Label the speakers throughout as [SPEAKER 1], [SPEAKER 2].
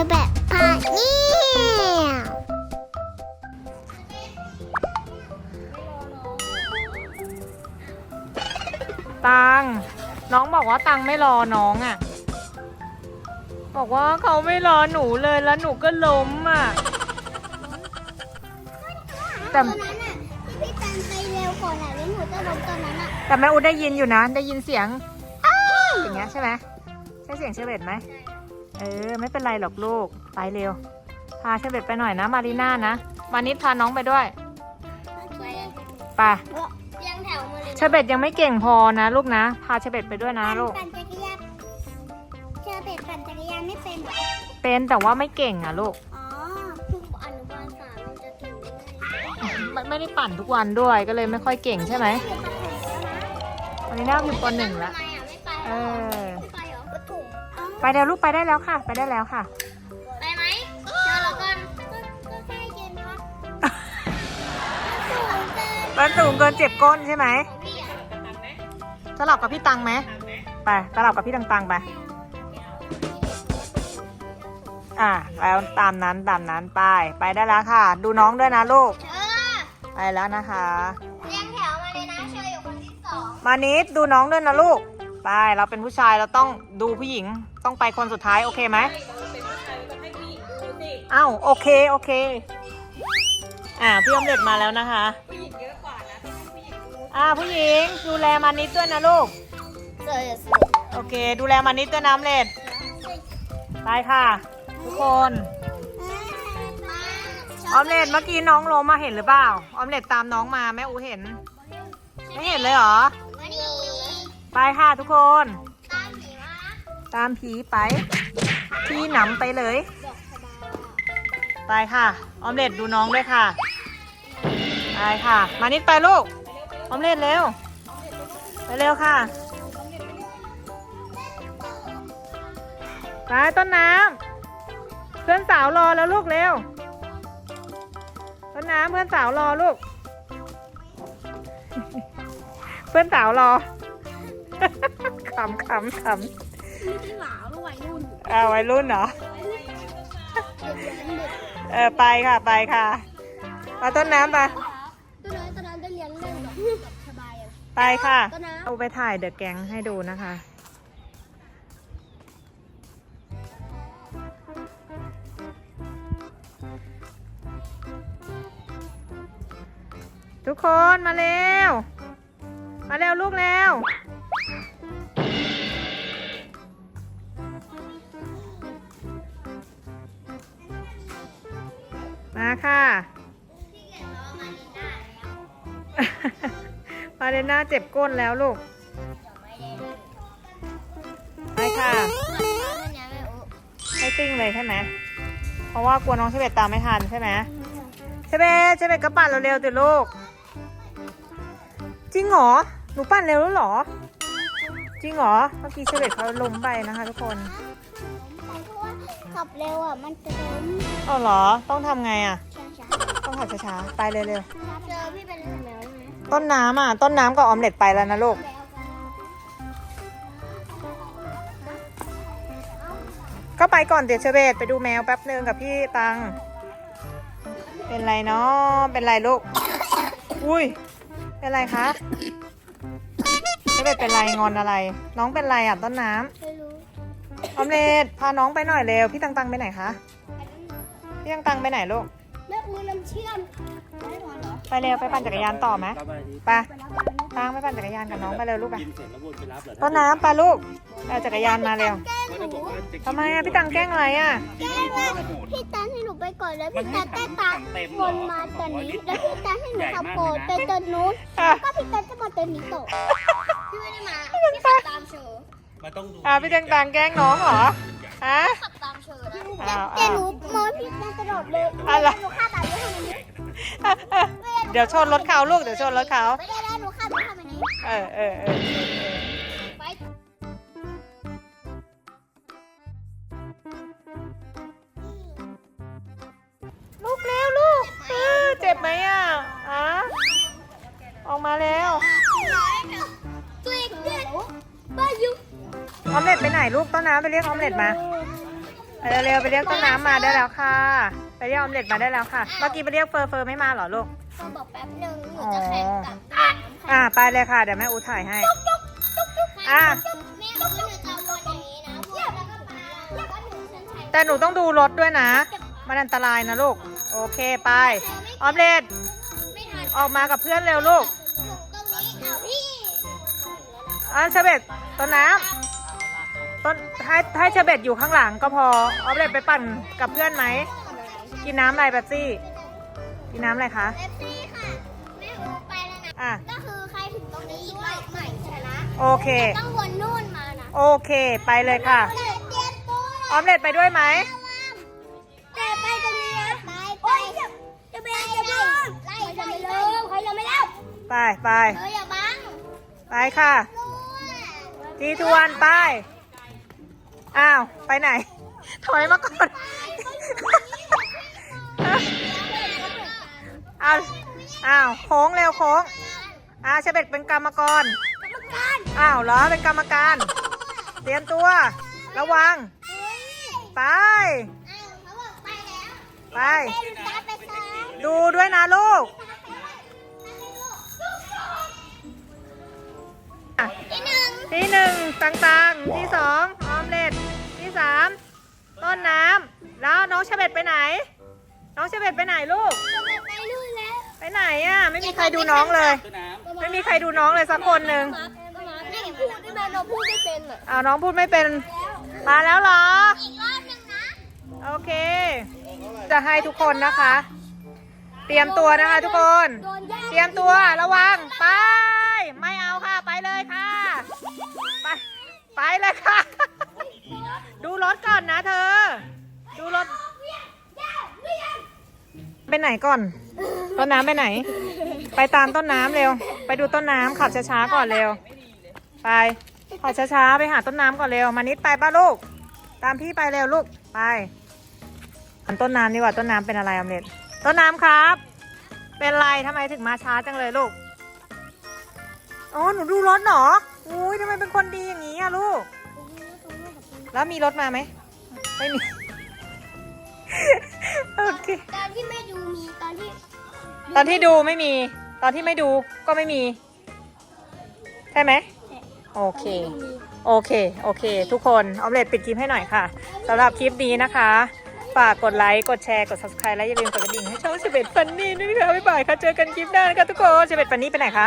[SPEAKER 1] อแบบพาเนี่ย
[SPEAKER 2] ตัง น้องบอกว่าตังไม่รอน้องอะ่ะ บอกว่าเขาไม่รอหนูเลยแล้วหนูก็ล้มอะ แต่
[SPEAKER 1] ตอนนั้นอะที่พี่ตันไปเร็วก่อนอะแล้วหนูจะลงตอนนั้นอะ
[SPEAKER 2] แต่แม่อุดได้ยินอยู่นะ ได้ยินเสียงอย่างเงี้ยใช่ไหมใช่เสียงเชเบตไหม เออ ไม่เป็นไรหรอกลูก ไปเร็ว พาเชเบตไปหน่อยนะ มารีน่านะ มานิดพาน้องไปด้วย
[SPEAKER 1] ไปเรียงแถวมาเลย
[SPEAKER 2] เชเบตยังไม่เก่งพอนะ ลูกนะ พาเชเบตไปด้วยนะลูก
[SPEAKER 1] ปั่นจักรยานเจอเป็ดปั่นจักรยานไม่เป็น เป็
[SPEAKER 2] นแต่ว่าไม่เก่งอะลูก
[SPEAKER 1] อ๋อทุกอนุบาลสามมันจะถึงได้
[SPEAKER 2] ไม่ไม่ได้ปั่นทุกวันด้วยก็เลยไม่ค่อยเก่งใช่ไหม มารีน่าอยู่ปหนึ่งละ
[SPEAKER 1] ทำไมอะไม่ไป
[SPEAKER 2] เอ
[SPEAKER 1] หรอ อ
[SPEAKER 2] ไปเดี๋ยวลูกไปได้แล้วค่ะ ไปได้แล้วค่ะ
[SPEAKER 1] ไปไหมเจอแล้วกันก็แค่เย็นวะสูงเกิน
[SPEAKER 2] มันสูงเกินเจ็บก้นใช่ไหม
[SPEAKER 1] ของพี่อะ
[SPEAKER 2] สลับกับพี่ตังไหมไปสลับกับพี่ตังตังไป อะแล้วตามนั้นตามนั้นไปไปได้แล้วค่ะ ดูน้องด้วยนะลูก
[SPEAKER 1] เออ
[SPEAKER 2] ไปแล้วนะคะ
[SPEAKER 1] เรียงแถวมาเลยนะเชยอยู่คนที่สอง
[SPEAKER 2] มานิดดูน้องด้วยนะลูก ไปเราเป็นผู้ชายเราต้องดูผู้หญิง ต้องไปคนสุดท้าย โอเคไหมอ้าวโอเค โอเค อ่าพี่อมเล็ดมาแล้วนะคะผู้หญิงเยอะกว่านะอ่าผู้หญิงดูแลมานิดด้วยนะลูก
[SPEAKER 1] เจอสิ
[SPEAKER 2] โอเค ดูแลมานิดด้วยน้ำเล็ดไปค่ะ ทุกคนออมเล็ดเมื่อกี้น้องล้มมาเห็นหรือเปล่าออมเล็ดตามน้องมาแม่อูเห็น ไม่เห็นเลยเหรอ
[SPEAKER 1] มานี่
[SPEAKER 2] ไปค่ะทุกคน
[SPEAKER 1] ตามผีมา
[SPEAKER 2] ตามผีไป พี่หนำไปเลย ไปค่ะ ออมเล็ดดูน้องด้วยค่ะ ไปค่ะ มานิดไปลูก ออมเล็ดเร็ว ไปเร็วค่ะ ไปต้นน้ำ เพื่อนสาวรอแล้วลูกเร็ว ต้นน้ำเพื่อนสาวรอลูก เพื่อนสาวรอขำขำขำ
[SPEAKER 1] ไม่ใช่หลาววัยรุ่น
[SPEAKER 2] อ่าวัยรุ่นเหรอเออไปค่ะไปค่ะมาต้นน้ำไป
[SPEAKER 1] ตัวน้อยตัวนั้นได้เลี้ยงเล่นแบบแบบสบายอะ
[SPEAKER 2] ไปค่ะ
[SPEAKER 1] ต้นน้ำ
[SPEAKER 2] เอาไปถ่ายเดอะแก๊งให้ดูนะคะ ทุกคนมาเร็ว มาเร็วลูกเร็ว มาค่ะมาเดน่าเจ็บก้นแล้วลูกไปค่ะให้ซิ่งเลยใช่ไหมเพราะว่ากลัวน้องเชเบตตามไม่ทันใช่ไหมเชเบตเชเบตก็ปั่นเร็วๆติลูกจริงเหรอหนูปั่นเร็วแล้วเหรอจริงเหรอเมื่อกี้เชเบตเขาล้มไปนะคะทุกคน
[SPEAKER 1] ขับเร็วอะมันจะล้ม
[SPEAKER 2] อ๋อเหรอ ต้องทำไงอะ
[SPEAKER 1] ช้า
[SPEAKER 2] ต้องขับช้าๆ ไปเร็ว
[SPEAKER 1] ๆเจอพี่เป็นแมวไหม
[SPEAKER 2] ๆต้นน้ำอะ ต้นน้ำกับออมเล็ตไปแล้วนะลูก ก็ไปก่อนเดี๋ยวเชเบตไปดูแมวแป๊บนึงกับพี่ตัง เป็นไรเนาะเป็นไรลูก อุ้ย เป็นไรคะเชเบตเป็นไรงอนอะไร น้องเป็นไรอะต้นน้
[SPEAKER 1] ไม่รู้ำ
[SPEAKER 2] ออมเล็ตพาน้องไปหน่อยเร็ว พี่ตังตังไปไหนคะ พี่ตังตังไปไหนลูก
[SPEAKER 1] แม่อูน้ำเชื่อมไม่พอเหรอ
[SPEAKER 2] ไปเร็วไปปั่นจักรยานต่อไหม
[SPEAKER 3] รับอะไรดี
[SPEAKER 2] ไปตังไปปั่นจักรยานกับน้องไปเร็วลูกไป
[SPEAKER 3] กินเสร็จแล้ววนไปรับเหรอ
[SPEAKER 2] ต้นน้ำไปลูกไปเอาจักรยานมาเร็ว
[SPEAKER 1] แกล้งหนู
[SPEAKER 2] ทำไมอะพี่ตังแกล้งอะไรอะ
[SPEAKER 1] แกล้งว่าพี่ตันให้หนูไปก่อนแล้วพี่ตันได้ตามวนมาตอนนี้แล้วพี่ตันให้หนูขับโกรธไปตอนนู้น
[SPEAKER 2] อะ
[SPEAKER 1] ก็พี่ตันจะมาตอนนี้ต่อพี่ไม่ได้มาพี่ขับตามเชอ
[SPEAKER 3] มันต้องดู
[SPEAKER 2] อ่าพี่ตังตังแกล้งน้องเหรอฮะ
[SPEAKER 1] ขับตามเชอนะ
[SPEAKER 2] อ้าว
[SPEAKER 1] แต่หนูมองพี่ตันตลอดเลย
[SPEAKER 2] อะไร
[SPEAKER 1] หนูฆ่าตามไม่ทำนี้
[SPEAKER 2] เดี๋ยวชนรถเขาลูกเดี๋ยวชนรถเขา
[SPEAKER 1] ไม่ได้แล้วหนูฆ่าไม่ทำนี้
[SPEAKER 2] เออเออเออ
[SPEAKER 1] ไป
[SPEAKER 2] ลูกเร็วลูกเออเจ็บไหมอะอะออกมาแล้ว
[SPEAKER 1] ตัว องเนี่ยบ้ายุ
[SPEAKER 2] ออมเล็ตไปไหนลูกต้นน้ำไปเรียกออมเล็ตมา
[SPEAKER 1] เไป
[SPEAKER 2] เร็วๆไปเรียกต้นน้ำมาได้แล้วค่ะ ไปเรียกออมเล็ตมาได้แล้วค่ะ เมื่อกี้ไปเรียกเฟอร์เฟอร์ไม่มาเหรอลูก
[SPEAKER 1] ก็บอกแป๊บหนึ่งหนูจะแข่งกับ
[SPEAKER 2] อ่าไปเลยค่ะเดี๋ยวแม่อูถ่ายให้อะ
[SPEAKER 1] แม่หนูหนูจะวนอย่างนี้นะพวกแล้วก็ปาแล้วก็หนูฉันใช้
[SPEAKER 2] แต่หนูต้องดูรถด้วยนะ มันอันตรายนะลูก โอเคไปออมเล็ต
[SPEAKER 1] ไม่ทัน
[SPEAKER 2] ออกมากับเพื่อนเร็วลูก
[SPEAKER 1] หนูตรงนี้เอาพี่
[SPEAKER 2] อะเชเบตต้นน้ำ ต้นให้ให้เชเบตอยู่ข้างหลังก็พอออมเล็ตไปปั่นกับเพื่อนไหม กินน้ำอะไรแบบซี่ กินน้ำอะไรคะ
[SPEAKER 1] เอฟซีค่ะแม่อูไปแล้วนะ
[SPEAKER 2] อะ
[SPEAKER 1] ก็คือใครถึงตรงนี้อีกรอบใหม่ชนะ
[SPEAKER 2] โอเค
[SPEAKER 1] ต้องวนนู่นมานะ
[SPEAKER 2] โอเค ไปเลยค่ะ
[SPEAKER 1] เตรียมตัว
[SPEAKER 2] ออมเล็ตไปด้วยไหม
[SPEAKER 1] แต่ไปตรงนี้นะไปไปจะไปจะไปไล่จะไม่เลิกใครจะไม่เลิก
[SPEAKER 2] ไปไป
[SPEAKER 1] เอออย่าบัง
[SPEAKER 2] ไปค่ะทีทวนไป อ้าว ไปไหน ถอยมาก่อนเอาอ้าวโค้งเร็วโค้งอาเชเบตเป็นกรรมกรอ้าวเหรอเป็นกรรมการ เตรียมตัว ระวัง ไป ไป ดูด้วยนะลูกอะ
[SPEAKER 1] ที่หนึ่ง
[SPEAKER 2] ที่หนึ่งต่างๆ ที่สอง ตไปไหน น้องเชเบตไปไหนลูก
[SPEAKER 1] ไปนู่นแล้ว
[SPEAKER 2] ไปไหนอะ ไม่มีใครดูน้องเลยไม่มีใครดูน้องเลยสักคนหนึ่ง
[SPEAKER 1] นี่พูดได้ไหมเราพูดไม่เป็นอะ
[SPEAKER 2] อ้าวน้องพูดไม่เป็น มาแล้วเหรอ
[SPEAKER 1] อีกรอบหนึ่งนะ
[SPEAKER 2] โอเค จะให้ทุกคนนะคะ เตรียมตัวนะคะทุกคน
[SPEAKER 1] โดนแย่ง
[SPEAKER 2] เตรียมตัวระวังไป ไม่เอาค่ะไปเลยค่ะ ไป ไปเลยค่ะ ดูรถก่อนนะเธอ ดูรถ ไปไหนก่อน ต้นน้ำไปไหน ไปตามต้นน้ำเร็ว ไปดูต้นน้ำขับช้าๆก่อนเร็ว ไปขับช้าๆไปหาต้นน้ำก่อนเร็ว มานิดไปป้าลูก ตามพี่ไปเร็วลูก ไปอันต้นน้ำดีกว่าต้นน้ำเป็นอะไรอมเล็ตต้นน้ำครับ เป็นไรทำไมถึงมาช้าจังเลยลูก อ๋อหนูดูรถเหรอ อุ้ยทำไมเป็นคนดีอย่างนี้อะลูก แล้วมีรถมาไหม ไม่มี โอเค
[SPEAKER 1] ตอนที่ไม่ดูมีตอนที่
[SPEAKER 2] ตอนที่ดูไม่มี ตอนที่ไม่ดูก็ไม่มี ใช่ไหม โอเค โอเค โอเค ทุกคนออมเล็ตปิดคลิปให้หน่อยค่ะสำหรับคลิปนี้นะคะ ฝากกดไลค์ กดแชร์ กด subscribe และอย่าลืมกดกระดิ่งให้ช่องเฉเบตฟันนี่ด้วยค่ะบ๊ายบายค่ะ เจอกันคลิปหน้านะคะทุกคนเฉเบตฟันนี่ไปไหนคะ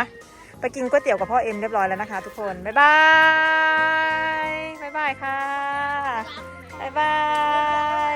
[SPEAKER 2] ไปกินก๋วยเตี๋ยวกับพ่อเอ็มเรียบร้อยแล้วนะคะทุกคน บ๊ายบาย บ๊ายบายค่ะ บ๊ายบาย